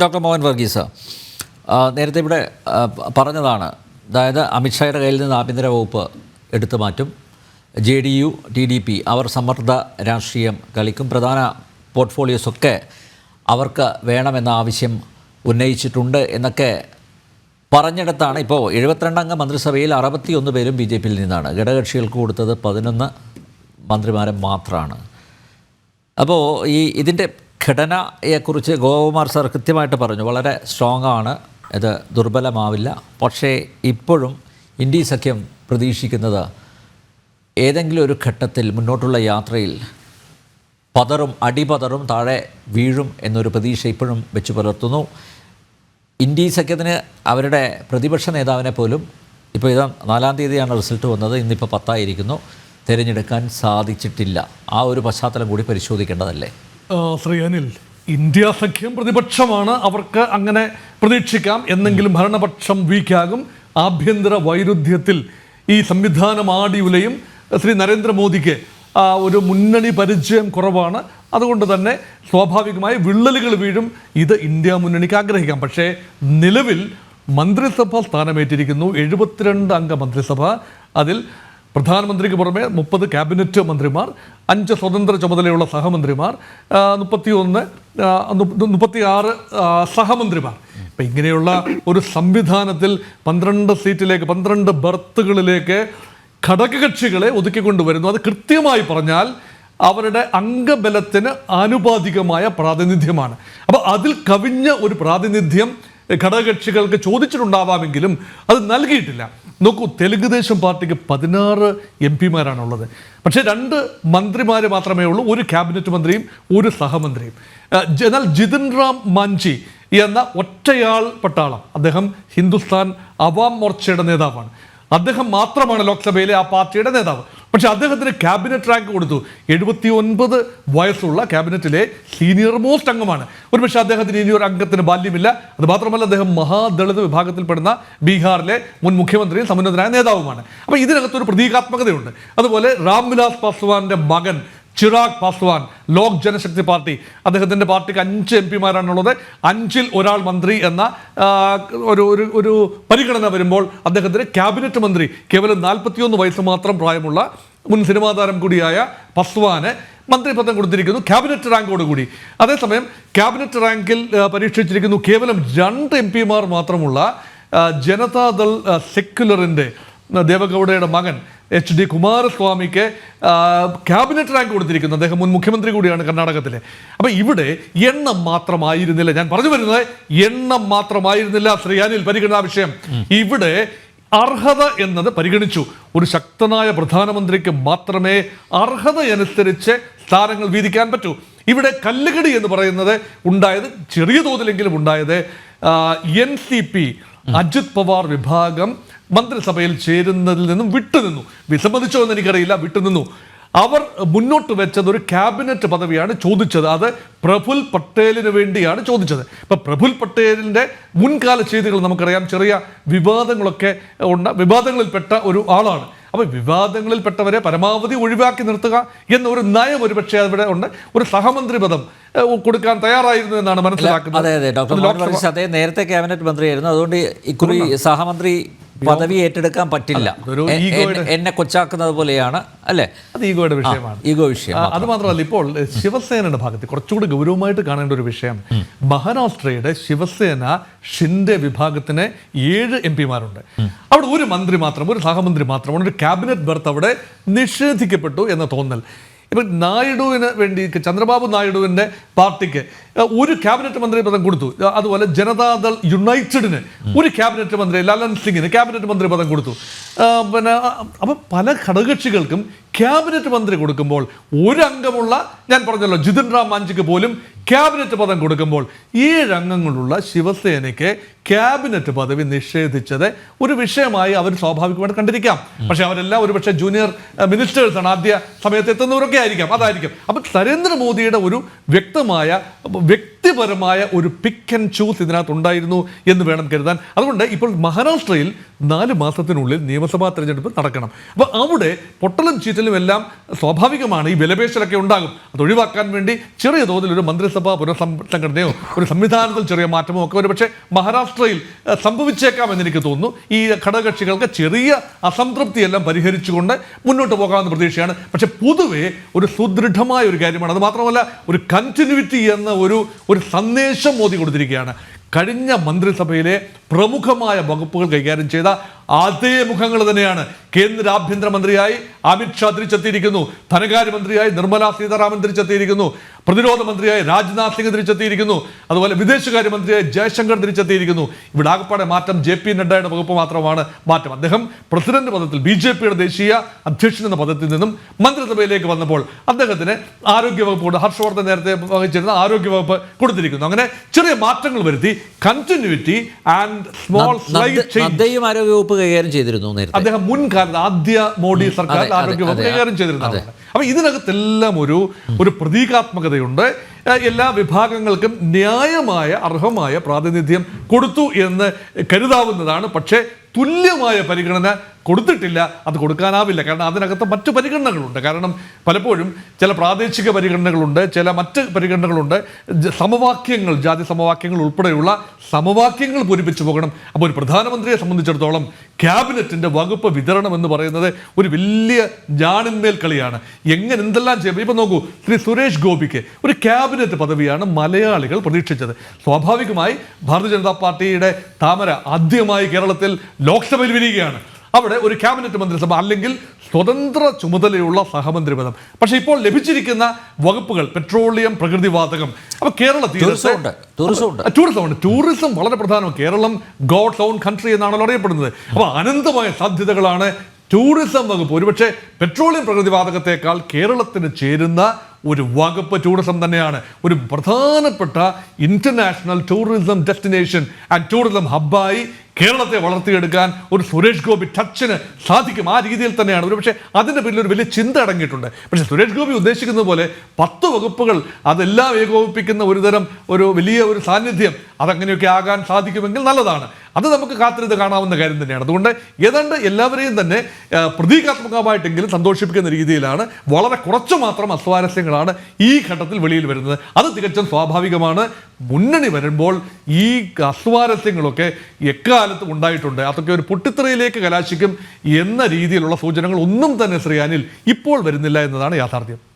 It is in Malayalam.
ഡോക്ടർ മോഹൻ വർഗീസ് നേരത്തെ ഇവിടെ പറഞ്ഞതാണ് അതായത് അമിത്ഷായുടെ കയ്യിൽ നിന്ന് ആഭ്യന്തര വകുപ്പ് എടുത്തു മാറ്റും. J D U T D P അവർ സമ്മർദ്ദ രാഷ്ട്രീയം കളിക്കും. പ്രധാന പോർട്ട്ഫോളിയോസൊക്കെ അവർക്ക് വേണമെന്ന ആവശ്യം ഉന്നയിച്ചിട്ടുണ്ട് എന്നൊക്കെ പറഞ്ഞിടത്താണ് ഇപ്പോൾ എഴുപത്തിരണ്ടംഗ മന്ത്രിസഭയിൽ അറുപത്തിയൊന്ന് പേരും ബി ജെ പിയിൽ നിന്നാണ്. ഘടകകക്ഷികൾക്ക് കൊടുത്തത് പതിനൊന്ന് മന്ത്രിമാരെ മാത്രമാണ് അപ്പോൾ ഈ ഇതിന്റെ ഘടനയെക്കുറിച്ച് ഗോപകുമാർ സാർ കൃത്യമായിട്ട് പറഞ്ഞു. വളരെ സ്ട്രോങ് ആണ്. ഇത് ദുർബലമാവില്ല. പക്ഷേ ഇപ്പോഴും ഇന്ത്യ സഖ്യം പ്രതീക്ഷിക്കുന്നത് ഏതെങ്കിലും ഒരു ഘട്ടത്തിൽ മുന്നോട്ടുള്ള യാത്രയിൽ പതറും അടിപതറും താഴെ വീഴും എന്നൊരു പ്രതീക്ഷ ഇപ്പോഴും വെച്ച് പുലർത്തുന്നു. ഇന്ത്യ സഖ്യത്തിന് അവരുടെ പ്രതിപക്ഷ നേതാവിനെ പോലും ഇപ്പോൾ ഇതാ നാലാം തീയതിയാണ് റിസൾട്ട് വന്നത്. ഇന്നിപ്പോൾ പത്തായിരിക്കുന്നു. തിരഞ്ഞെടുക്കാൻ സാധിച്ചിട്ടില്ല. ആ ഒരു പശ്ചാത്തലം കൂടി പരിശോധിക്കേണ്ടതല്ലേ? ശ്രീ അനിൽ ഇന്ത്യ സഖ്യം പ്രതിപക്ഷമാണ്. അവർക്ക് അങ്ങനെ പ്രതീക്ഷിക്കാം. എന്നെങ്കിലും ഭരണപക്ഷം വീക്കാകും. ആഭ്യന്തര വൈരുദ്ധ്യത്തിൽ ഈ സംവിധാനം ആടി ഉലയും. ശ്രീ നരേന്ദ്രമോദിക്ക് ഒരു മുന്നണി പരിചയം കുറവാണ്. അതുകൊണ്ട് തന്നെ സ്വാഭാവികമായി വിള്ളലുകൾ വീഴും. ഇത് ഇന്ത്യ മുന്നണിക്ക് ആഗ്രഹിക്കാം. പക്ഷേ നിലവിൽ മന്ത്രിസഭ സ്ഥാനമേറ്റിരിക്കുന്നു. എഴുപത്തിരണ്ട് അംഗ മന്ത്രിസഭ. അതിൽ പ്രധാനമന്ത്രിക്ക് പുറമെ മുപ്പത് ക്യാബിനറ്റ് മന്ത്രിമാർ അഞ്ച് സ്വതന്ത്ര ചുമതലയുള്ള സഹമന്ത്രിമാർ മുപ്പത്തിയൊന്ന് മുപ്പത്തി ആറ് സഹമന്ത്രിമാർ. ഇപ്പം ഇങ്ങനെയുള്ള ഒരു സംവിധാനത്തിൽ പന്ത്രണ്ട് സീറ്റിലേക്ക് പന്ത്രണ്ട് ബർത്തുകളിലേക്ക് ഘടകകക്ഷികളെ ഒതുക്കിക്കൊണ്ടുവരുന്നു. അത് കൃത്യമായി പറഞ്ഞാൽ അവരുടെ അംഗബലത്തിന് ആനുപാതികമായ പ്രാതിനിധ്യമാണ്. അപ്പോൾ അതിൽ കവിഞ്ഞ ഒരു പ്രാതിനിധ്യം ഘടകകക്ഷികൾക്ക് ചോദിച്ചിട്ടുണ്ടാവാമെങ്കിലും അത് നൽകിയിട്ടില്ല. നോക്കൂ തെലുങ്കുദേശം പാർട്ടിക്ക് പതിനാറ് എം പിമാരാണുള്ളത്. പക്ഷേ രണ്ട് മന്ത്രിമാർ മാത്രമേ ഉള്ളൂ ഒരു ക്യാബിനറ്റ് മന്ത്രിയും ഒരു സഹമന്ത്രിയും. എന്നാൽ ജിതിൻ റാം മാഞ്ചി എന്ന ഒറ്റയാൾ പട്ടാളം അദ്ദേഹം ഹിന്ദുസ്ഥാൻ അവാം മോർച്ചയുടെ നേതാവാണ്. അദ്ദേഹം മാത്രമാണ് ലോക്സഭയിലെ ആ പാർട്ടിയുടെ നേതാവ്. പക്ഷെ അദ്ദേഹത്തിന് ക്യാബിനറ്റ് റാങ്ക് കൊടുത്തു. എഴുപത്തി ഒൻപത് വയസ്സുള്ള ക്യാബിനറ്റിലെ സീനിയർ മോസ്റ്റ് അംഗമാണ്. ഒരുപക്ഷെ അദ്ദേഹത്തിന് ഇനി ഒരു അംഗത്തിന് ബാല്യമില്ല. അത് മാത്രമല്ല അദ്ദേഹം മഹാദളിത് വിഭാഗത്തിൽപ്പെടുന്ന ബീഹാറിലെ മുൻ മുഖ്യമന്ത്രിയും സമുന്നതനായ നേതാവുമാണ്. അപ്പോൾ ഇതിനകത്തൊരു പ്രതീകാത്മകതയുണ്ട്. അതുപോലെ രാംവിലാസ് പാസ്വാന്റെ മകൻ ചിറാഗ് പാസ്വാൻ ലോക് ജനശക്തി പാർട്ടി. അദ്ദേഹത്തിന്റെ പാർട്ടിക്ക് അഞ്ച് എം പിമാരാണുള്ളത്. അഞ്ചിൽ ഒരാൾ മന്ത്രി എന്ന ഒരു ഒരു ഒരു പരിഗണന വരുമ്പോൾ അദ്ദേഹത്തിന് ക്യാബിനറ്റ് മന്ത്രി കേവലം നാൽപ്പത്തിയൊന്ന് വയസ്സ് മാത്രം പ്രായമുള്ള മുൻ സിനിമാ താരം കൂടിയായ പസ്വാന് മന്ത്രിപദം കൊടുത്തിരിക്കുന്നു ക്യാബിനറ്റ് റാങ്കോടുകൂടി അതേസമയം ക്യാബിനറ്റ് റാങ്കിൽ പരീക്ഷിച്ചിരിക്കുന്നു കേവലം രണ്ട് എം പിമാർ മാത്രമുള്ള ജനതാദൾ സെക്യുലറിന്റെ ദേവഗൗഡയുടെ മകൻ എച്ച് ഡി കുമാരസ്വാമിക്ക് ക്യാബിനറ്റ് റാങ്ക് കൊടുത്തിരിക്കുന്നത്. അദ്ദേഹം മുൻ മുഖ്യമന്ത്രി കൂടിയാണ് കർണാടകത്തിലെ. അപ്പോൾ ഇവിടെ എണ്ണം മാത്രമായിരുന്നില്ല. ഞാൻ പറഞ്ഞു വരുന്നത് എണ്ണം മാത്രമായിരുന്നില്ല. ശ്രീ അനിൽ പരിഗണനാ വിഷയം. ഇവിടെ അർഹത എന്നത് പരിഗണിച്ചു. ഒരു ശക്തനായ പ്രധാനമന്ത്രിക്ക് മാത്രമേ അർഹതയനുസരിച്ച് സ്ഥാനങ്ങൾ വീതിക്കാൻ പറ്റൂ. ഇവിടെ കല്ലുകടി എന്ന് പറയുന്നത് ഉണ്ടായത് ചെറിയ തോതിലെങ്കിലും ഉണ്ടായത് N C P Ajit Pawar വിഭാഗം മന്ത്രിസഭയിൽ ചേരുന്നതിൽ നിന്നും വിട്ടുനിന്നു. വിസമ്മതിച്ചോ എന്ന് എനിക്കറിയില്ല വിട്ടുനിന്നു. അവർ മുന്നോട്ട് വെച്ചത് ഒരു ക്യാബിനറ്റ് പദവിയാണ് ചോദിച്ചത്. അത് പ്രഫുൽ പട്ടേലിന് വേണ്ടിയാണ് ചോദിച്ചത്. ഇപ്പം പ്രഫുൽ പട്ടേലിന്റെ മുൻകാല ചെയ്തികൾ നമുക്കറിയാം. ചെറിയ വിവാദങ്ങളൊക്കെ ഉണ്ട്. വിവാദങ്ങളിൽപ്പെട്ട ഒരു ആളാണ്. അപ്പോൾ വിവാദങ്ങളിൽപ്പെട്ടവരെ പരമാവധി ഒഴിവാക്കി നിർത്തുക എന്ന ഒരു നയം ഒരുപക്ഷെ അവിടെ ഉണ്ട്. ഒരു സഹമന്ത്രി പദം കൊടുക്കാൻ തയ്യാറായിരുന്നു എന്നാണ് മനസ്സിലാക്കുന്നത്. അതെ അതെ ഡോക്ടർ അത് നേരത്തെ ക്യാബിനറ്റ് മന്ത്രിയായിരുന്നു. അതുകൊണ്ട് ഇക്കുറി സഹമന്ത്രി പദവി ഏറ്റെടുക്കാൻ പറ്റില്ല. എന്നെ- കൊച്ചാക്കുന്നത് പോലെയാണ് അല്ലേ? അത് ഈഗോയുടെ വിഷയമാണ്. ഈഗോ വിഷയം അത് മാത്രമല്ല ഇപ്പോൾ ശിവസേനയുടെ ഭാഗത്ത് കുറച്ചുകൂടി ഗൗരവമായിട്ട് കാണേണ്ട ഒരു വിഷയം. മഹാരാഷ്ട്രയുടെ ശിവസേന ഷിൻഡെ വിഭാഗത്തിന് ഏഴ് എം പിമാരുണ്ട്. അവിടെ ഒരു മന്ത്രി മാത്രം ഒരു സഹമന്ത്രി മാത്രമാണ് ഒരു ക്യാബിനറ്റ് ബർത്ത് അവിടെ നിഷേധിക്കപ്പെട്ടു എന്ന തോന്നൽ. ഇപ്പം നായിഡുവിന് വേണ്ടി ചന്ദ്രബാബു നായിഡുവിന്റെ പാർട്ടിക്ക് ഒരു ക്യാബിനറ്റ് മന്ത്രി പദം കൊടുത്തു. അതുപോലെ ജനതാദൾ യുണൈറ്റഡിന് ഒരു ക്യാബിനറ്റ് മന്ത്രി ലലൻ സിംഗിന് ക്യാബിനറ്റ് മന്ത്രി പദം കൊടുത്തു. പിന്നെ അപ്പം പല ഘടകകക്ഷികൾക്കും ക്യാബിനറ്റ് മന്ത്രി കൊടുക്കുമ്പോൾ ഒരംഗമുള്ള ഞാൻ പറഞ്ഞല്ലോ ജിതിൻ റാം മാഞ്ചിക്ക് പോലും ക്യാബിനറ്റ് പദം കൊടുക്കുമ്പോൾ ഏഴംഗങ്ങളുള്ള ശിവസേനയ്ക്ക് ക്യാബിനറ്റ് പദവി നിഷേധിച്ചത് ഒരു വിഷയമായി അവർ സ്വാഭാവികമായിട്ട് കണ്ടിരിക്കാം. പക്ഷെ അവരെല്ലാം ഒരുപക്ഷെ ജൂനിയർ മിനിസ്റ്റേഴ്സാണ്. ആദ്യ സമയത്ത് എത്തുന്നവരൊക്കെ ആയിരിക്കാം. അതായിരിക്കും. അപ്പം നരേന്ദ്രമോദിയുടെ ഒരു വ്യക്തമായ വ്യക്തിപരമായ ഒരു പിക്ക് ആൻഡ് ചൂസ് ഇതിനകത്ത് ഉണ്ടായിരുന്നു എന്ന് വേണം കരുതാൻ. അതുകൊണ്ട് ഇപ്പോൾ മഹാരാഷ്ട്രയിൽ നാല് മാസത്തിനുള്ളിൽ നിയമസഭാ തെരഞ്ഞെടുപ്പ് നടക്കണം. അപ്പോൾ അവിടെ പൊട്ടലും ചീറ്റലും എല്ലാം സ്വാഭാവികമാണ്. ഈ വിലപേശലൊക്കെ ഉണ്ടാകും. അത് ഒഴിവാക്കാൻ വേണ്ടി ചെറിയ തോതിൽ ഒരു മന്ത്രിസഭാ പുനഃസംഘടനയോ ഒരു സംവിധാനത്തിൽ ചെറിയ മാറ്റമോ ഒക്കെ ഒരു പക്ഷേ മഹാരാഷ്ട്രയിൽ സംഭവിച്ചേക്കാമെന്ന് എനിക്ക് തോന്നുന്നു. ഈ ഘടകകക്ഷികൾക്ക് ചെറിയ അസംതൃപ്തിയെല്ലാം പരിഹരിച്ചുകൊണ്ട് മുന്നോട്ട് പോകാമെന്ന പ്രതീക്ഷയാണ്. പക്ഷെ പൊതുവെ ഒരു സുദൃഢമായ ഒരു കാര്യമാണ്. അത് മാത്രമല്ല ഒരു കണ്ടിന്യൂറ്റി എന്ന ഒരു ഒരു സന്ദേശം മോദി കൊടുത്തിരിക്കുകയാണ്. കഴിഞ്ഞ മന്ത്രിസഭയിലെ പ്രമുഖമായ വകുപ്പുകൾ കൈകാര്യം ചെയ്ത അതേ മുഖങ്ങൾ തന്നെയാണ് കേന്ദ്ര ആഭ്യന്തരമന്ത്രിയായി അമിത്ഷാ തിരിച്ചെത്തിയിരിക്കുന്നു. ധനകാര്യമന്ത്രിയായി നിർമ്മലാ സീതാരാമൻ തിരിച്ചെത്തിയിരിക്കുന്നു. പ്രതിരോധ മന്ത്രിയായി രാജ്നാഥ് സിംഗ് തിരിച്ചെത്തിയിരിക്കുന്നു. അതുപോലെ വിദേശകാര്യമന്ത്രിയായി ജയശങ്കർ തിരിച്ചെത്തിയിരിക്കുന്നു. ഇവിടെ ആകപ്പാടെ മാറ്റം ജെ പി നഡ്ഡയുടെ വകുപ്പ് മാത്രമാണ് മാറ്റം. അദ്ദേഹം പ്രസിഡന്റ് പദത്തിൽ ബി ജെ പിയുടെ ദേശീയ അധ്യക്ഷൻ എന്ന പദത്തിൽ നിന്നും മന്ത്രിസഭയിലേക്ക് വന്നപ്പോൾ അദ്ദേഹത്തിന് ആരോഗ്യ വകുപ്പ് കൊണ്ട് ഹർഷവർദ്ധൻ നേരത്തെ വഹിച്ചിരുന്ന ആരോഗ്യ വകുപ്പ് കൊടുത്തിരിക്കുന്നു. അങ്ങനെ ചെറിയ മാറ്റങ്ങൾ വരുത്തി കണ്ടിന്യൂറ്റി ആൻഡ് സ്മോൾ സ്ലൈറ്റ് നദ്ദയും ആരോഗ്യവകുപ്പ് കൈകാര്യം ചെയ്തിരുന്നു അദ്ദേഹം മുൻകാലത്ത് ആദ്യ മോഡി സർക്കാർ അതെ, അതെ, ആരോഗ്യ വകുപ്പ് അതെ. കൈകാര്യം ചെയ്തിരുന്നു അപ്പൊ ഇതിനകത്തെല്ലാം ഒരു ഒരു പ്രതീകാത്മകതയുണ്ട്. എല്ലാ വിഭാഗങ്ങൾക്കും ന്യായമായ അർഹമായ പ്രാതിനിധ്യം കൊടുത്തു എന്ന് കരുതാവുന്നതാണ്. പക്ഷേ തുല്യമായ പരിഗണന കൊടുത്തിട്ടില്ല. അത് കൊടുക്കാനാവില്ല. കാരണം അതിനകത്ത് മറ്റു പരിഗണനകളുണ്ട്. കാരണം പലപ്പോഴും ചില പ്രാദേശിക പരിഗണനകളുണ്ട് ചില മറ്റ് പരിഗണനകളുണ്ട്. സമവാക്യങ്ങൾ ജാതി സമവാക്യങ്ങൾ ഉൾപ്പെടെയുള്ള സമവാക്യങ്ങൾ പൂരിപ്പിച്ചു പോകണം. അപ്പോൾ ഒരു പ്രധാനമന്ത്രിയെ സംബന്ധിച്ചിടത്തോളം ക്യാബിനറ്റിന്റെ വകുപ്പ് വിതരണം എന്ന് പറയുന്നത് ഒരു വലിയ ജാണിന്മേൽ കളിയാണ്. എങ്ങനെ എന്തെല്ലാം ചെയ്യും? ഇപ്പം നോക്കൂ ശ്രീ സുരേഷ് ഗോപിക്ക് ഒരു ക്യാബിനറ്റ് പദവിയാണ് മലയാളികൾ പ്രതീക്ഷിച്ചത്. സ്വാഭാവികമായി ഭാരതീയ ജനതാ പാർട്ടിയുടെ താമര ആദ്യമായി കേരളത്തിൽ ലോക്സഭയിൽ വരികയാണ്. അവിടെ ഒരു ക്യാബിനറ്റ് മന്ത്രിസഭ അല്ലെങ്കിൽ സ്വതന്ത്ര ചുമതലയുള്ള സഹമന്ത്രി പദം പക്ഷേ ഇപ്പോൾ ലഭിച്ചിരിക്കുന്ന വകുപ്പുകൾ പെട്രോളിയം പ്രകൃതിവാതകം അപ്പൊ കേരള ടൂറിസം ഉണ്ട്. ടൂറിസം ഉണ്ട്. ടൂറിസം ഉണ്ട്. ടൂറിസം വളരെ പ്രധാനമാണ്. കേരളം ഗോഡ് ഓൺ കൺട്രി എന്നാണല്ലോ അറിയപ്പെടുന്നത്. അപ്പോൾ അനന്തമായ സാധ്യതകളാണ് ടൂറിസം വകുപ്പ്. ഒരുപക്ഷെ പെട്രോളിയം പ്രകൃതിവാതകത്തെക്കാൾ കേരളത്തിന് ചേരുന്ന ഒരു വകുപ്പ് ടൂറിസം തന്നെയാണ്. ഒരു പ്രധാനപ്പെട്ട international tourism destination and tourism ഹബ്ബായി കേരളത്തെ വളർത്തിയെടുക്കാൻ ഒരു സുരേഷ് ഗോപി ടച്ചിന് സാധിക്കും ആ രീതിയിൽ തന്നെയാണ്. ഒരു പക്ഷേ അതിന്റെ പിന്നിൽ ഒരു വലിയ ചിന്ത അടങ്ങിയിട്ടുണ്ട്. പക്ഷേ സുരേഷ് ഗോപി ഉദ്ദേശിക്കുന്നത് പോലെ പത്ത് വകുപ്പുകൾ അതെല്ലാം ഏകോപിപ്പിക്കുന്ന ഒരുതരം ഒരു വലിയ ഒരു സാന്നിധ്യം അതങ്ങനെയൊക്കെ ആകാൻ സാധിക്കുമെങ്കിൽ നല്ലതാണ്. അത് നമുക്ക് കാത്തിരുന്ന് കാണാവുന്ന കാര്യം തന്നെയാണ്. അതുകൊണ്ട് ഏതാണ്ട് എല്ലാവരെയും തന്നെ പ്രതീകാത്മകമായിട്ടെങ്കിലും സന്തോഷിപ്പിക്കുന്ന രീതിയിലാണ് വളരെ കുറച്ച് മാത്രം അസ്വാരസ്യങ്ങളാണ് ഈ ഘട്ടത്തിൽ വെളിയിൽ വരുന്നത്. അത് തികച്ചും സ്വാഭാവികമാണ്. മുന്നണി വരുമ്പോൾ ഈ അസ്വാരസ്യങ്ങളൊക്കെ എക്കാലത്തും ഉണ്ടായിട്ടുണ്ട്. അതൊക്കെ ഒരു പൊട്ടിത്തെറിയിലേക്ക് കലാശിക്കും എന്ന രീതിയിലുള്ള സൂചനകൾ ഒന്നും തന്നെ ശ്രീയാനിൽ ഇപ്പോൾ വരുന്നില്ല എന്നതാണ് യാഥാർത്ഥ്യം.